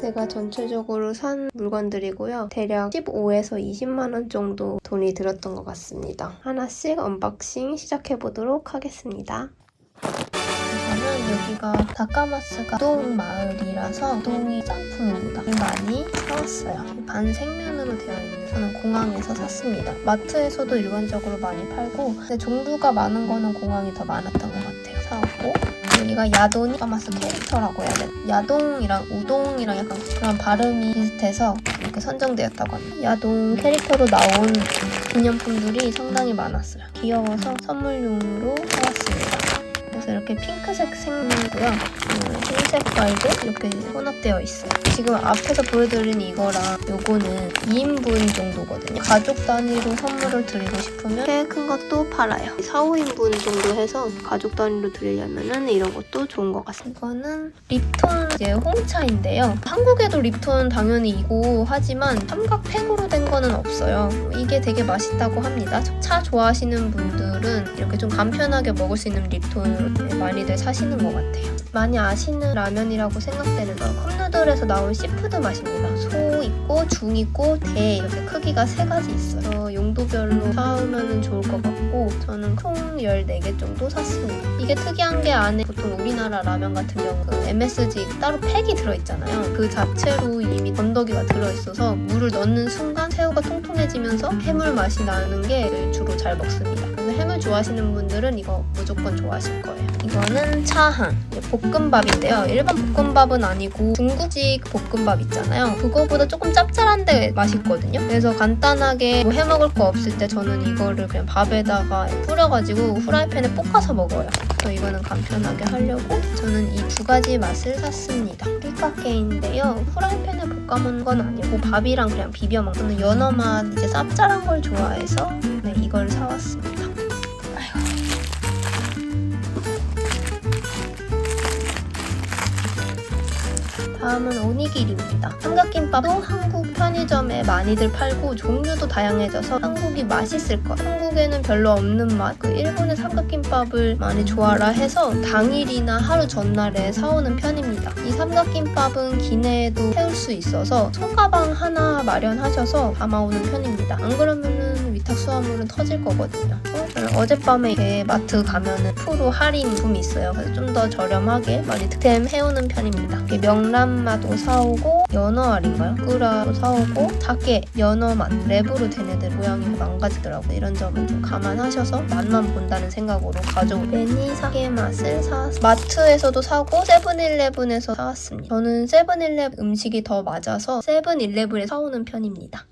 제가 전체적으로 산 물건들이고요. 대략 15에서 20만 원 정도 돈이 들었던 것 같습니다. 하나씩 언박싱 시작해 보도록 하겠습니다. 여기가 다카마스가 우동 마을이라서 우동이 짬뽕입니다. 많이 사왔어요. 반생면으로 되어 있는 저는 공항에서 샀습니다. 마트에서도 일반적으로 많이 팔고 근데 종류가 많은 거는 공항이 더 많았던 것 같아요. 사왔고 여기가 야돈이 다카마스 캐릭터라고 해야 되나? 야동이랑 우동이랑 약간 그런 발음이 비슷해서 이렇게 선정되었다고 합니다. 야동 캐릭터로 나온 기념품들이 상당히 많았어요. 귀여워서 선물용으로 사왔습니다. 그래서 이렇게 핑크색 생이고요. 음, 흰색 깔도 이렇게 혼합되어 있어요. 지금 앞에서 보여드린 이거랑 요거는 2인분 정도거든요. 가족 단위로 선물을 드리고 싶으면 꽤 큰 것도 팔아요. 4, 5인분 정도 해서 가족 단위로 드리려면은 이런 것도 좋은 것 같습니다. 이거는 립톤 이제 홍차인데요. 한국에도 립톤 당연히 있고 하지만 삼각팩으로 된 거는 없어요. 이게 되게 맛있다고 합니다. 차 좋아하시는 분들은 이렇게 좀 간편하게 먹을 수 있는 립톤을 많이들 사시는 것 같아요. 많이 아시는 라면이라고 생각되는 건 컵누들에서 나온 시푸드 맛입니다. 소 있고 중 있고 대 이렇게 크기가 세 가지 있어요. 용도별로 사오면 좋을 것 같고 저는 총 14개 정도 샀습니다. 이게 특이한 게 안에 보통 우리나라 라면 같은 경우 그 MSG 따로 팩이 들어있잖아요. 그 자체로 이미 건더기가 들어있어서 물을 넣는 순간 새우가 통통해지면서 해물 맛이 나는 게 주로 잘 먹습니다. 좋아하시는 분들은 이거 무조건 좋아하실 거예요. 이거는 차한 볶음밥인데요. 일반 볶음밥은 아니고 중국식 볶음밥 있잖아요. 그거보다 조금 짭짤한데 맛있거든요. 그래서 간단하게 뭐 해먹을 거 없을 때 저는 이거를 그냥 밥에다가 뿌려가지고 후라이팬에 볶아서 먹어요. 그래서 이거는 간편하게 하려고 저는 이 두 가지 맛을 샀습니다. 삐까게인데요. 후라이팬에 볶아 먹는 건 아니고 밥이랑 그냥 비벼 먹는 연어 맛 이제 짭짤한 걸 좋아해서 네, 이걸 사왔습니다. 다음은 오니기리입니다. 삼각김밥도 한국 편의점에 많이들 팔고 종류도 다양해져서 한국이 맛있을 것. 한국에는 별로 없는 맛. 그 일본의 삼각김밥을 많이 좋아라 해서 당일이나 하루 전날에 사오는 편입니다. 이 삼각김밥은 기내에도 태울 수 있어서 손가방 하나 마련하셔서 담아오는 편입니다. 안 그러면은 위탁 수화물은 터질 거거든요. 어? 어젯밤에 마트 가면은 프로 할인 품이 있어요. 그래서 좀 더 저렴하게 많이 득템 해오는 편입니다. 명란맛도 사오고 연어알인가요? 끄라도 사오고 닭게 연어맛 랩으로 된 애들 모양이 망가지더라고요. 이런 점은 좀 감안하셔서 맛만 본다는 생각으로 가져온 베니 사게 맛을 사왔습니다. 마트에서도 사고 세븐일레븐에서 사왔습니다. 저는 세븐일레븐 음식이 더 맞아서 세븐일레븐에 사오는 편입니다.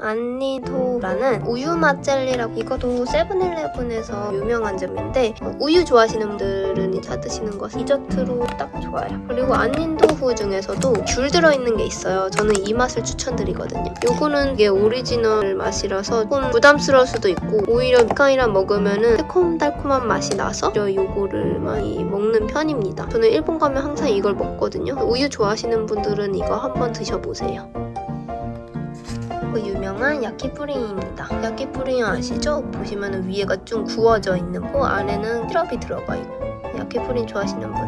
안니도라는 우유 맛 젤리라고 이것도 세븐일레븐에서 유명한 점인데 어, 우유 좋아하시는 분들은 다 드시는 거 디저트로 딱 좋아요. 그리고 안닌도후 중에서도 귤 들어있는 게 있어요. 저는 이 맛을 추천드리거든요. 요거는 이게 오리지널 맛이라서 조금 부담스러울 수도 있고 오히려 미카이랑 먹으면은 새콤달콤한 맛이 나서 요거를 많이 먹는 편입니다. 저는 일본 가면 항상 이걸 먹거든요. 우유 좋아하시는 분들은 이거 한번 드셔보세요. 그 유명한 야키프링입니다. 야키프링 아시죠? 보시면 위에가 좀 구워져 있는 거 안에는 시럽이 들어가 있고 야키프링 좋아하시는 한번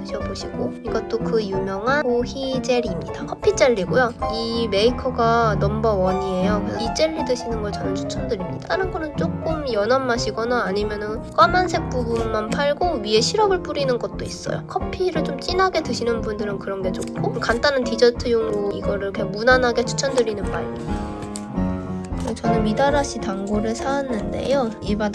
드셔보시고 이것도 그 유명한 코히 젤리입니다. 커피 젤리고요. 이 메이커가 넘버 원이에요. 그래서 이 젤리 드시는 걸 저는 추천드립니다. 다른 거는 조금 연한 맛이거나 아니면은 까만색 부분만 팔고 위에 시럽을 뿌리는 것도 있어요. 커피를 좀 진하게 드시는 분들은 그런 게 좋고 간단한 디저트용으로 이거를 그냥 무난하게 추천드리는 바입니다. 저는 미다라시 당고를 사왔는데요. 일반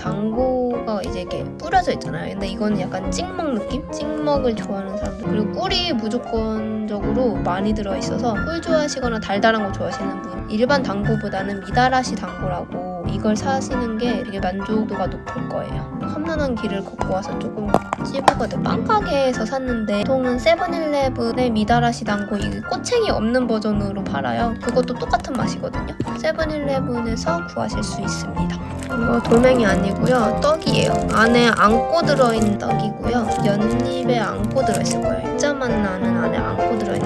당고가 이제 이렇게 뿌려져 있잖아요. 근데 이거는 약간 찍먹 느낌? 찍먹을 좋아하는 사람들. 그리고 꿀이 무조건적으로 많이 들어있어서 꿀 좋아하시거나 달달한 거 좋아하시는 분. 일반 당고보다는 미다라시 당고라고 이걸 사시는 게 되게 만족도가 높을 거예요. 험난한 길을 걷고 와서 조금 찝었거든. 빵가게에서 샀는데 보통은 세븐일레븐의 미다라시 당고 이 꼬챙이 없는 버전으로 팔아요. 그것도 똑같은 맛이거든요. 세븐일레븐에서 구하실 수 있습니다. 이거 돌멩이 아니고요. 떡이에요. 안에 앙꼬 들어있는 떡이고요. 연잎에 앙꼬 들어있을 거예요. 액자만 나는 안에 앙꼬 들어있는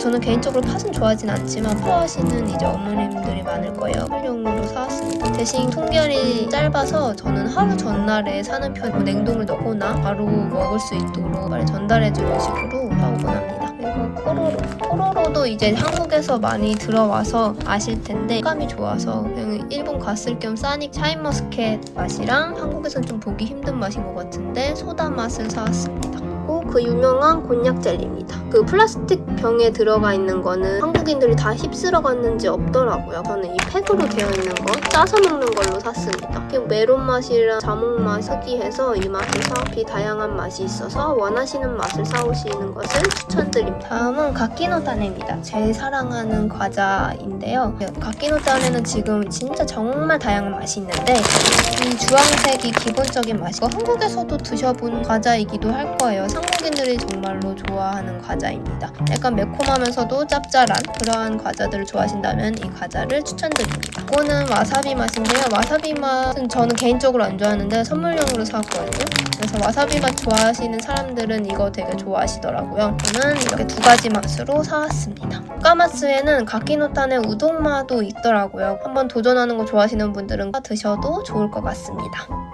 저는 개인적으로 팥은 좋아하진 않지만 좋아하시는 이제 어머님들이 많을 거예요. 활용으로 사왔습니다. 대신 통결이 짧아서 저는 하루 전날에 사는 편뭐 냉동을 넣거나 바로 먹을 수 있도록 빨리 전달해주는 식으로 사오곤 합니다. 그리고 코로로. 코로로도 이제 한국에서 많이 들어와서 아실 텐데 식감이 좋아서 그냥 일본 갔을 겸 싸니 샤인머스켓 맛이랑 한국에선 좀 보기 힘든 맛인 것 같은데 소다 맛을 사왔습니다. 그리고 그 유명한 곤약 젤리입니다. 그 플라스틱 병에 들어가 있는 거는 한국인들이 다 휩쓸어 갔는지 없더라고요. 저는 이 팩으로 되어 있는 거 짜서 먹는 걸로 샀습니다. 메론 맛이랑 자몽 맛 특이해서 이 맛을 사피 다양한 맛이 있어서 원하시는 맛을 사오시는 것을 추천드립니다. 다음은 가키노타네입니다. 제일 사랑하는 과자인데요. 가키노타네는 지금 진짜 정말 다양한 맛이 있는데 이 주황색이 기본적인 맛이고 한국에서도 드셔본 과자이기도 할 거예요. 한국인들이 정말로 좋아하는 과자 입니다. 약간 매콤하면서도 짭짤한 그러한 과자들을 좋아하신다면 이 과자를 추천드립니다. 이거는 와사비 맛인데요. 와사비 맛은 저는 개인적으로 안 좋아하는데 선물용으로 사왔거든요. 그래서 와사비 맛 좋아하시는 사람들은 이거 되게 좋아하시더라고요. 저는 이렇게 두 가지 맛으로 사왔습니다. 까마스에는 가키노탄의 우동마도 있더라고요. 한번 도전하는 거 좋아하시는 분들은 드셔도 좋을 것 같습니다.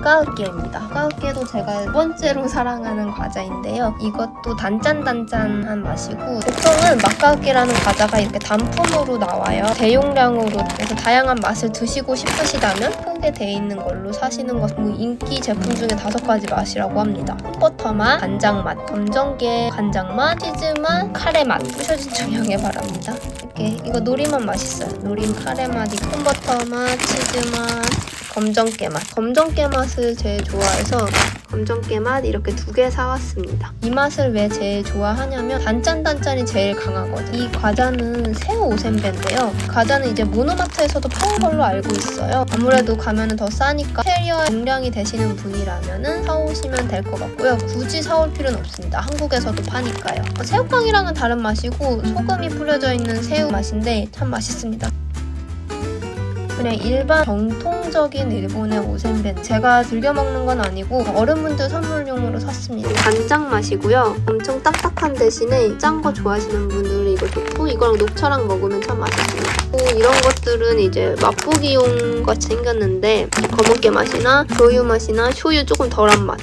까으깨입니다. 까으깨도 제가 두 번째로 사랑하는 과자인데요. 이것도 단짠단짠한 맛이고 보통은 맛까으깨라는 과자가 이렇게 단품으로 나와요. 대용량으로 그래서 다양한 맛을 드시고 싶으시다면 크게 돼 있는 걸로 사시는 것뭐 인기 제품 중에 다섯 가지 맛이라고 합니다. 버터 맛, 간장 맛, 검정깨 간장 맛, 치즈 맛, 카레 맛 부셔진 청 양해 바랍니다. 이렇게 이거 노리맛 맛있어요. 노림 카레 맛, 콩버터 맛, 치즈 맛, 검정 깨 맛. 검정 깨 맛을 제일 좋아해서 검정 깨 맛 이렇게 두 개 사왔습니다. 이 맛을 왜 제일 좋아하냐면 단짠단짠이 제일 강하거든요. 이 과자는 새우 오센배인데요. 과자는 이제 모노마트에서도 파는 걸로 알고 있어요. 아무래도 가면은 더 싸니까 캐리어 용량이 되시는 분이라면은 사오시면 될 것 같고요. 굳이 사올 필요는 없습니다. 한국에서도 파니까요. 어, 새우깡이랑은 다른 맛이고 소금이 뿌려져 있는 새우 맛인데 참 맛있습니다. 그냥 일반 정통적인 일본의 오센벤 제가 즐겨 먹는 건 아니고 어른분들 선물용으로 샀습니다. 간장 맛이고요. 엄청 딱딱한 대신에 짠 거 좋아하시는 분들은 이거 좋고 이거랑 녹차랑 먹으면 참 그리고 이런 것들은 이제 맛보기용 같이 생겼는데 검은깨 맛이나 교유 맛이나 쇼유 조금 덜한 맛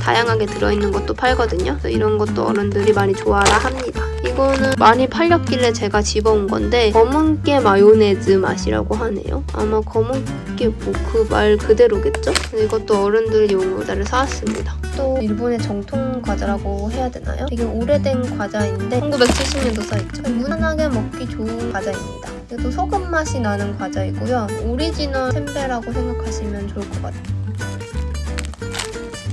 다양하게 들어있는 것도 팔거든요. 이런 것도 어른들이 많이 좋아라 합니다 이거는 많이 팔렸길래 제가 집어온 건데 검은깨 마요네즈 맛이라고 하네요. 아마 검은깨 뭐 그 말 그대로겠죠? 이것도 어른들 용으로 사왔습니다. 또 일본의 정통 과자라고 해야 되나요? 되게 오래된 과자인데 1970년도 써있죠. 무난하게 먹기 좋은 과자입니다. 그래도 소금 맛이 나는 과자이고요. 오리지널 샌베라고 생각하시면 좋을 것 같아요.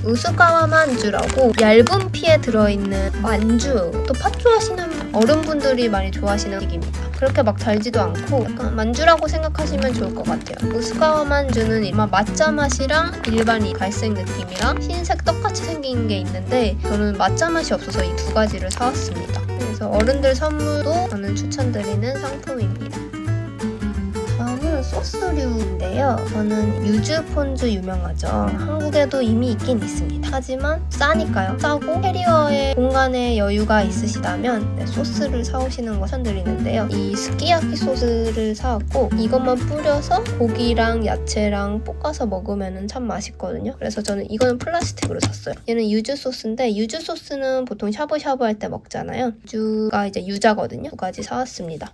우스카와 만주라고 얇은 피에 들어있는 만주 또팥 좋아하시는 어른분들이 많이 좋아하시는 음식입니다. 그렇게 막 달지도 않고 약간 만주라고 생각하시면 좋을 것 같아요. 우스카와만 주는 이마 맛자 맛이랑 일반 이 갈색 느낌이랑 흰색 똑같이 생긴 게 있는데 저는 맛자 맛이 없어서 이 두 가지를 사왔습니다. 그래서 어른들 선물도 저는 추천드리는 상품입니다. 소스류인데요. 저는 유즈 폰즈 유명하죠. 한국에도 이미 있긴 있습니다. 하지만 싸니까요. 싸고 캐리어에 공간에 여유가 있으시다면 네, 소스를 사오시는 거 추천드리는데요. 이 스키야키 소스를 사왔고 이것만 뿌려서 고기랑 야채랑 볶아서 먹으면 참 맛있거든요. 그래서 저는 이거는 플라스틱으로 샀어요. 얘는 유즈 소스인데 유즈 소스는 보통 샤브샤브 할 때 먹잖아요. 유즈가 이제 유자거든요. 두 가지 사왔습니다.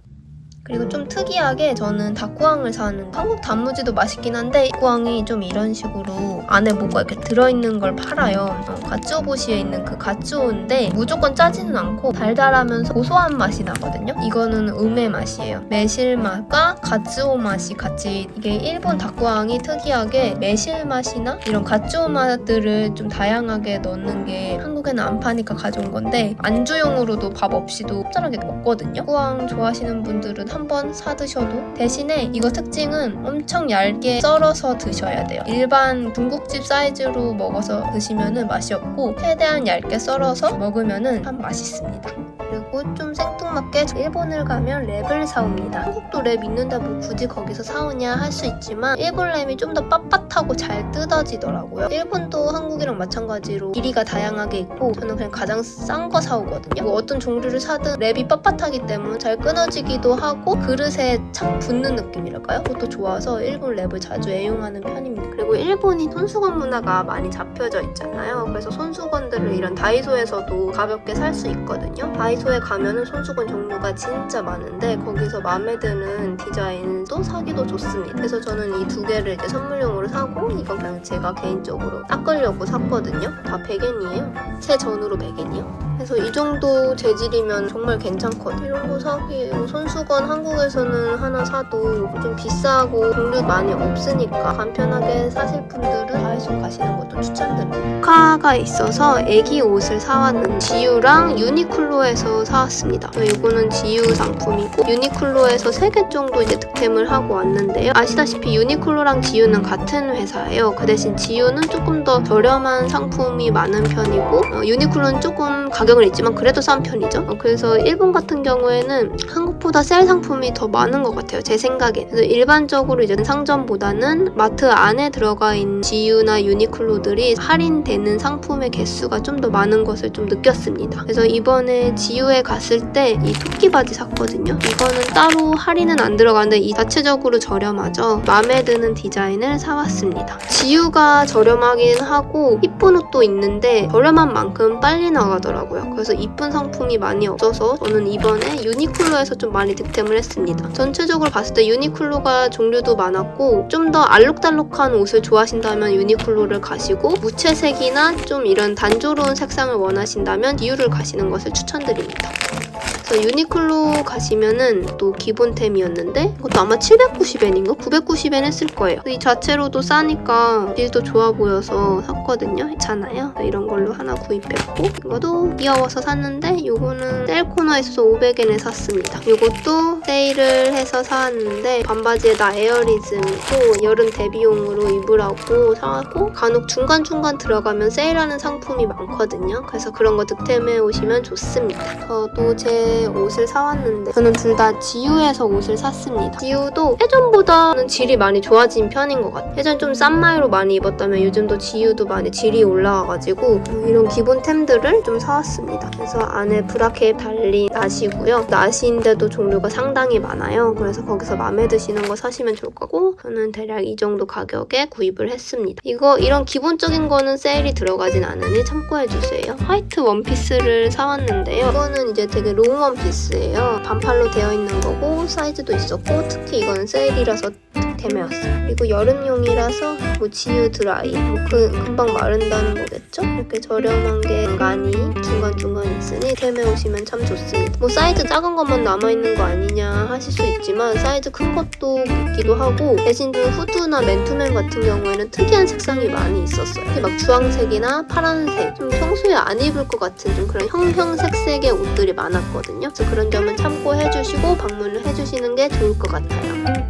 그리고 좀 특이하게 저는 닭구황을 사왔는데 한국 단무지도 맛있긴 한데 닭구황이 좀 이런 식으로 안에 뭐가 이렇게 들어있는 걸 팔아요. 어, 가츠오보시에 있는 그 가츠오인데 무조건 짜지는 않고 달달하면서 고소한 맛이 나거든요. 이거는 음의 맛이에요. 매실 맛과 가츠오 맛이 같이 이게 일본 닭구황이 특이하게 매실 맛이나 이런 가츠오 맛들을 좀 다양하게 넣는 게 한국에는 안 파니까 가져온 건데 안주용으로도 밥 없이도 짭짤하게 먹거든요. 닭구황 좋아하시는 분들은 한번 사 드셔도 대신에 이거 특징은 엄청 얇게 썰어서 드셔야 돼요. 일반 중국집 사이즈로 먹어서 드시면은 맛이 없고 최대한 얇게 썰어서 먹으면은 참 맛있습니다. 그리고 좀 생뚱 맞게 일본을 가면 랩을 사옵니다. 한국도 랩 있는데 뭐 굳이 거기서 사오냐 할 수 있지만 일본 랩이 좀 더 빳빳하고 잘 뜯어지더라고요. 일본도 한국이랑 마찬가지로 길이가 다양하게 있고 저는 그냥 가장 싼 거 사오거든요. 뭐 어떤 종류를 사든 랩이 빳빳하기 때문에 잘 끊어지기도 하고 그릇에 착 붙는 느낌이랄까요? 그것도 좋아서 일본 랩을 자주 애용하는 편입니다. 그리고 일본이 손수건 문화가 많이 잡혀져 있잖아요. 그래서 손수건들을 이런 다이소에서도 가볍게 살 수 있거든요. 다이소에 가면은 손수건 종류가 진짜 많은데 거기서 마음에 드는 디자인도 사기도 좋습니다. 그래서 저는 이 두 개를 이제 선물용으로 사고 이건 그냥 제가 개인적으로 닦으려고 샀거든요. 다 100엔이에요. 새 전으로 100엔이요. 그래서 이 정도 재질이면 정말 괜찮거든요. 이런 거 사기에요. 손수건 한국에서는 하나 사도 좀 비싸고 종류 많이 없으니까 간편하게 사실 분들은 다이소 가시는 것도 추천드립니다. 카가 있어서 애기 옷을 사왔는 지유랑 유니클로에서 사왔습니다. 이거는 지유 상품이고 유니클로에서 3개 정도 이제 득템을 하고 왔는데요. 아시다시피 유니클로랑 지유는 같은 회사예요. 그 대신 지유는 조금 더 저렴한 상품이 많은 편이고 어, 유니클로는 조금 가격은 있지만 그래도 싼 편이죠. 어, 그래서 일본 같은 경우에는 한국보다 셀 상품이 더 많은 것 같아요. 제 생각에. 그래서 일반적으로 이제 상점보다는 마트 안에 들어가 있는 지유나 유니클로들이 할인되는 상품의 개수가 좀 더 많은 것을 좀 느꼈습니다. 그래서 이번에 지유에 갔을 때이 토끼 바지 샀거든요. 이거는 따로 할인은 안 들어가는데 이 자체적으로 저렴하죠. 마음에 드는 디자인을 사왔습니다. 지유가 저렴하긴 하고 이쁜 옷도 있는데 저렴한 만큼 빨리 나가더라고요. 그래서 이쁜 상품이 많이 없어서 저는 이번에 유니클로에서 좀 많이 득템을 했습니다. 전체적으로 봤을 때 유니클로가 종류도 많았고 좀 더 알록달록한 옷을 좋아하신다면 유니클로를 가시고 무채색이나 좀 이런 단조로운 색상을 원하신다면 지유를 가시는 것을 추천드립니다. 그래서 유니클로 가시면은 또 기본템이었는데 이것도 아마 790엔인가 990엔 했을 거예요. 이 자체로도 싸니까 질도 좋아 보여서 샀거든요. 괜찮아요. 이런 걸로 하나 구입했고 이것도 귀여워서 샀는데 이거는 셀 코너에서 500엔에 샀습니다. 이것도 세일을 해서 사왔는데 반바지에다 에어리즘이고 여름 데뷔용으로 입으라고 사고 간혹 중간중간 들어가면 세일하는 상품이 많거든요. 그래서 그런 거 득템해 오시면 좋습니다. 저도 제 옷을 사왔는데 저는 둘 다 지유에서 옷을 샀습니다. 지유도 예전보다는 질이 많이 좋아진 편인 것 같아요. 예전 좀 싼 마이로 많이 입었다면 요즘도 지유도 많이 질이 올라와가지고 이런 기본템들을 좀 사왔습니다. 그래서 안에 브라켓 달린 나시고요. 나시인데도 종류가 상당히 많아요. 그래서 거기서 마음에 드시는 거 사시면 좋을 거고 저는 대략 이 정도 가격에 구입을 했습니다. 이거 이런 기본적인 거는 세일이 들어가진 않으니 참고해주세요. 화이트 원피스를 사왔는데요. 이거는 이제 되게 롱 원 피스예요. 반팔로 되어 있는 거고 사이즈도 있었고 특히 이거는 세일이라서 득템해왔어요. 그리고 여름용이라서 뭐 지유 드라이 뭐 그, 금방 마른다는 거겠죠? 이렇게 저렴한 게 간간이 중간중간 있으니 템해 오시면 참 좋습니다. 뭐 사이즈 작은 것만 남아있는 거 아니냐 하실 수 있지만 사이즈 큰 것도 있기도 하고 대신 좀 후드나 맨투맨 같은 경우에는 특이한 색상이 많이 있었어요. 이렇게 막 주황색이나 파란색 좀 평소에 안 입을 것 같은 좀 그런 형형색색의 옷들이 많았거든요. 그래서 그런 점은 참고해주시고 방문을 해주시는 게 좋을 것 같아요.